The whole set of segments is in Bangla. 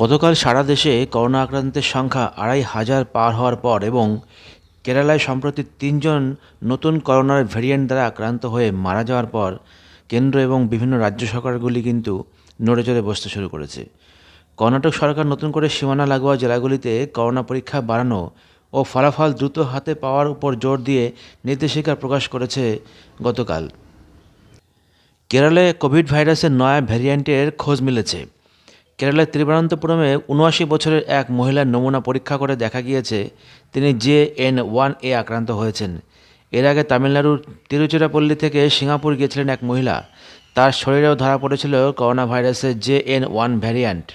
গতকাল সারা দেশে করোনা আক্রান্তের সংখ্যা আড়াই হাজার পার হওয়ার পর এবং কেরালায় সম্প্রতি তিনজন নতুন করোনার ভ্যারিয়েন্ট দ্বারা আক্রান্ত হয়ে মারা যাওয়ার পর কেন্দ্র এবং বিভিন্ন রাজ্য সরকারগুলি কিন্তু নড়ে চড়ে বসতে শুরু করেছে। কর্ণাটক সরকার নতুন করে সীমানা লাগোয়া জেলাগুলিতে করোনা পরীক্ষা বাড়ানো ও ফলাফল দ্রুত হাতে পাওয়ার উপর জোর দিয়ে নির্দেশিকা প্রকাশ করেছে গতকাল। কেরলে কোভিড ভাইরাসের নয়া ভ্যারিয়েন্টের খোঁজ মিলেছে। কেরলের তিরুবনন্তপুরমে উনআশি বছরের এক মহিলার নমুনা পরীক্ষা করে দেখা গিয়েছে, তিনি জে এন ওয়ান এ আক্রান্ত হয়েছেন। এর আগে তামিলনাড়ুর তিরুচিরাপল্লী থেকে সিঙ্গাপুর গিয়েছিলেন এক মহিলা। তার শরীরেও ধরা পড়েছিল করোনা ভাইরাসের জে এন ওয়ান ভ্যারিয়ান্ট।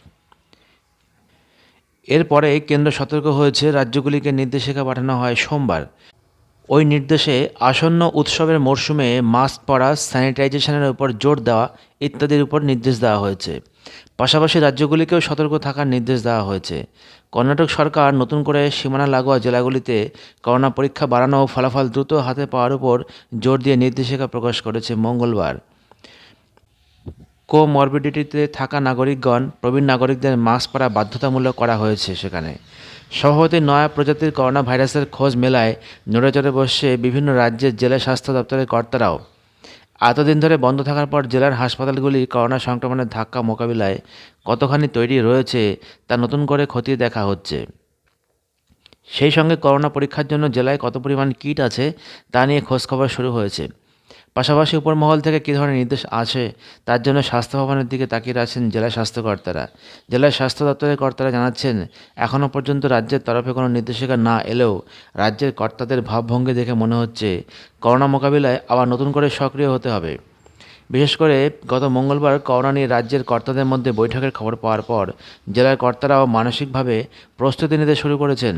এরপরে কেন্দ্র সতর্ক হয়েছে, রাজ্যগুলিকে নির্দেশিকা পাঠানো হয় সোমবার। ওই নির্দেশে আসন্ন উৎসবের মরশুমে মাস্ক পরা, স্যানিটাইজেশনের উপর জোর দেওয়া ইত্যাদির উপর নির্দেশ দেওয়া হয়েছে। পাশাপাশি রাজ্যগুলিকেও সতর্ক থাকার নির্দেশ দেওয়া হয়েছে। কর্ণাটক সরকার নতুন করে সীমানা লাগোয়া জেলাগুলিতে করোনা পরীক্ষা বাড়ানো ও ফলাফল দ্রুত হাতে পাওয়ার উপর জোর দিয়ে নির্দেশিকা প্রকাশ করেছে মঙ্গলবার। কোমরবিডিটিতে থাকা নাগরিকগণ, প্রবীণ নাগরিকদের মাস্ক পরা বাধ্যতামূলক করা হয়েছে সেখানে। সভাপতি নয়া প্রজাতির করোনা ভাইরাসের খোঁজ মেলায় নড়েচড়ে বসে বিভিন্ন রাজ্যের জেলা স্বাস্থ্য দপ্তরের কর্তারাও। এতদিন ধরে বন্ধ থাকার পর জেলার হাসপাতালগুলি করোনা সংক্রমণের ধাক্কা মোকাবিলায় কতখানি তৈরি রয়েছে তা নতুন করে খতিয়ে দেখা হচ্ছে। সেই সঙ্গে করোনা পরীক্ষার জন্য জেলায় কত পরিমাণ কিট আছে তা নিয়ে খোঁজখবর শুরু হয়েছে। পাশাপাশি উপরমহল থেকে কী ধরনের নির্দেশ আছে, তার জন্য স্বাস্থ্য ভবনের দিকে তাকিয়ে আছেন জেলা স্বাস্থ্য কর্তারা। জেলা স্বাস্থ্য দপ্তরের কর্তারা জানাচ্ছেন এখনও পর্যন্ত রাজ্যের তরফে কোনো নির্দেশিকা না এলেও রাজ্যের কর্তাদের ভাবভঙ্গি দেখে মনে হচ্ছে করোনা মোকাবিলায় আবার নতুন করে সক্রিয় হতে হবে। বিশেষ করে গত মঙ্গলবার করোনা নিয়ে রাজ্যের কর্তাদের মধ্যে বৈঠকের খবর পাওয়ার পর জেলার কর্তারাও মানসিকভাবে প্রস্তুতি নিতে শুরু করেছেন।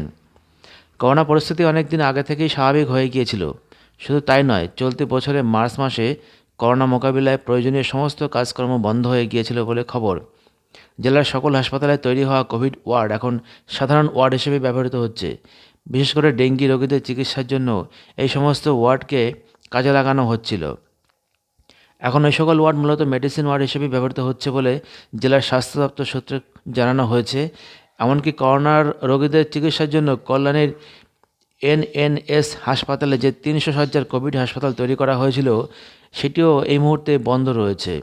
করোনা পরিস্থিতি অনেক দিন আগে থেকেই স্বাভাবিক হয়ে গিয়েছিল। শুধু তাই নয়, চলতি বছরের মার্চ মাসে করোনা মোকাবিলায় প্রয়োজনীয় সমস্ত কাজকর্ম বন্ধ হয়ে গিয়েছিল বলে খবর। জেলার সকল হাসপাতালে তৈরি হওয়া কোভিড ওয়ার্ড এখন সাধারণ ওয়ার্ড হিসেবে ব্যবহৃত হচ্ছে। বিশেষ করে ডেঙ্গি রোগীদের চিকিৎসার জন্য এই সমস্ত ওয়ার্ডকে কাজে লাগানো হচ্ছিল। এখন এই সকল ওয়ার্ড মূলত মেডিসিন ওয়ার্ড হিসেবে ব্যবহৃত হচ্ছে বলে জেলার স্বাস্থ্য দপ্তর সূত্রে জানানো হয়েছে। এমনকি করোনার রোগীদের চিকিৎসার জন্য কল্যাণীর এনএনএস হাসপাতালে যে তিনশো সজ্জার কোভিড হাসপাতাল তৈরি করা হয়েছিল, সেটিও এই মুহূর্তে বন্ধ রয়েছে।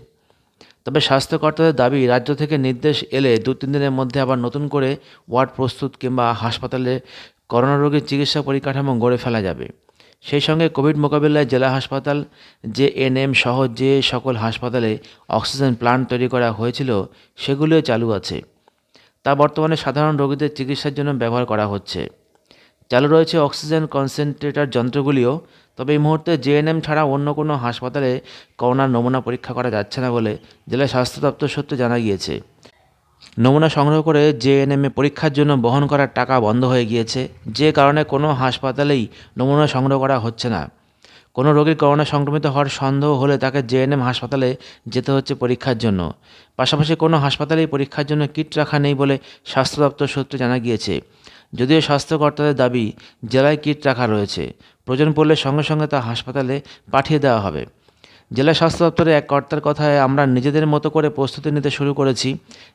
তবে স্বাস্থ্যকর্তাদের দাবি, রাজ্য থেকে নির্দেশ এলে দু তিন দিনের মধ্যে আবার নতুন করে ওয়ার্ড প্রস্তুত কিংবা হাসপাতালে করোনা রোগীর চিকিৎসা পরিকাঠামো গড়ে ফেলা যাবে। সেই সঙ্গে কোভিড মোকাবিলায় জেলা হাসপাতাল যে এনএম সহ যে সকল হাসপাতালে অক্সিজেন প্লান্ট তৈরি করা হয়েছিল, সেগুলিও চালু আছে। তা বর্তমানে সাধারণ রোগীদের চিকিৎসার জন্য ব্যবহার করা হচ্ছে। চালু রয়েছে অক্সিজেন কনসেন্ট্রেটর যন্ত্রগুলিও, তবে এই মুহূর্তে জেএনএম ছাড়া অন্য কোনো হাসপাতালে করোনার নমুনা পরীক্ষা করা যাচ্ছে না বলে জেলা স্বাস্থ্য দপ্তর সূত্রে জানা গিয়েছে। নমুনা সংগ্রহ করে জেএনএমে পরীক্ষার জন্য বহন করার টাকা বন্ধ হয়ে গিয়েছে, যে কারণে কোনো হাসপাতালেই নমুনা সংগ্রহ করা হচ্ছে না। কোনো রোগীর করোনা সংক্রমিত হওয়ার সন্দেহ হলে তাকে জেএনএম হাসপাতালে যেতে হচ্ছে পরীক্ষার জন্য। পাশাপাশি কোনো হাসপাতালেই পরীক্ষার জন্য কিট রাখা নেই বলে স্বাস্থ্য দপ্তর সূত্রে জানা গিয়েছে। যদিও স্বাস্থ্যকর্তাদের দাবি, জেলায় কিট রাখা রয়েছে। প্রয়োজন পড়লে সঙ্গে সঙ্গে তা হাসপাতালে পাঠিয়ে দেওয়া হবে। জেলা স্বাস্থ্য দপ্তরের এক কর্তার কথায় আমরা নিজেদের মতো করে প্রস্তুতি নিতে শুরু করেছি,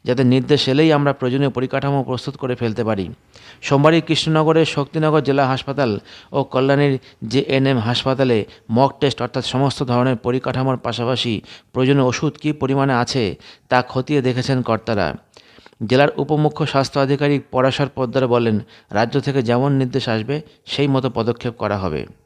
যাতে নির্দেশ এলেই আমরা প্রয়োজনীয় পরিকাঠামো প্রস্তুত করে ফেলতে পারি। সোমবারই কৃষ্ণনগরের শক্তিনগর জেলা হাসপাতাল ও কল্যাণীর জেএনএম হাসপাতালে মক টেস্ট অর্থাৎ সমস্ত ধরনের পরিকাঠামোর পাশাপাশি প্রয়োজনীয় ওষুধ কী পরিমাণে আছে তা খতিয়ে দেখেছেন কর্তারা। জেলার উপমুখ্য স্বাস্থ্য আধিকারিক পরাশর পোদ্দার বলেন, রাজ্য থেকে যেমন নির্দেশ আসবে, সেই মতো পদক্ষেপ করা হবে।